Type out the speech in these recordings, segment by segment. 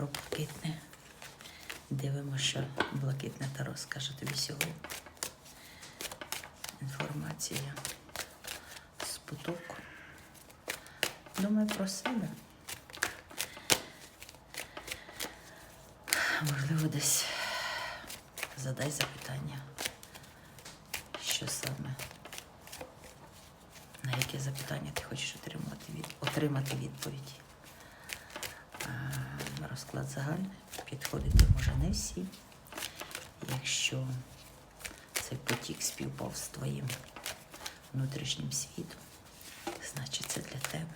Таро блакитне. Дивимося, що блакитне таро скаже тобі сьогодні. Інформація з потоку. Думай про себе. Можливо, десь задай запитання, що саме, на яке запитання ти хочеш отримати відповідь. Розклад загальний. Підходити може не всі. Якщо цей потік співпав з твоїм внутрішнім світом, значить це для тебе.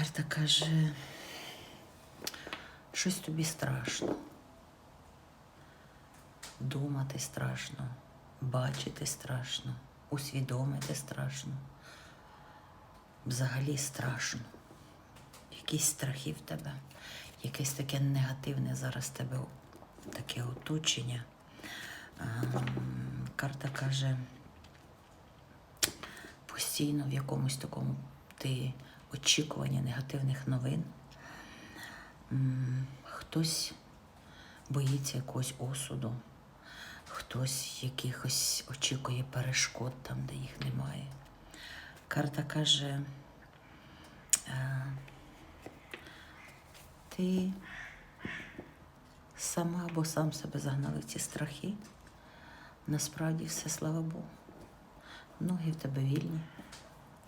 Карта каже, щось тобі страшно. Думати страшно, бачити страшно, усвідомити страшно. Взагалі страшно. Якісь страхи в тебе, якесь таке негативне зараз тебе таке оточення. Ем, Карта каже, постійно в якомусь такому ти очікуванні негативних новин. Хтось боїться якогось осуду, хтось якихось очікує перешкод там, де їх немає. Карта каже, е, ти сама або сам себе загнали ці страхи. Насправді все, слава Богу. Ноги в тебе вільні.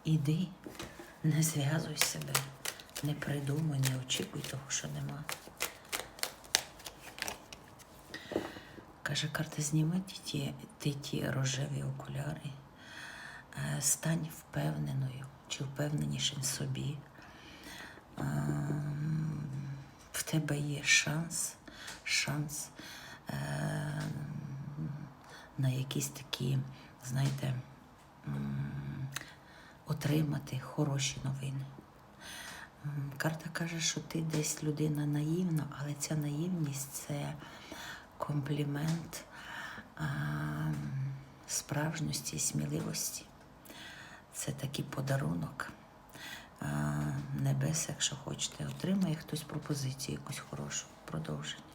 Іди, не зв'язуй себе, не придумуй, не очікуй того, що нема. Каже, карта зніми ті, ті, ті рожеві окуляри, е, стань впевненою чи впевненішим собі. Ем, В тебе є шанс, шанс е, на якісь такі, знаєте, отримати хороші новини. Карта каже, що ти десь людина наївна, але ця наївність це комплімент а, справжності сміливості. Це такий подарунок а, небес, якщо хочете, отримає хтось пропозицію якусь хорошу продовження.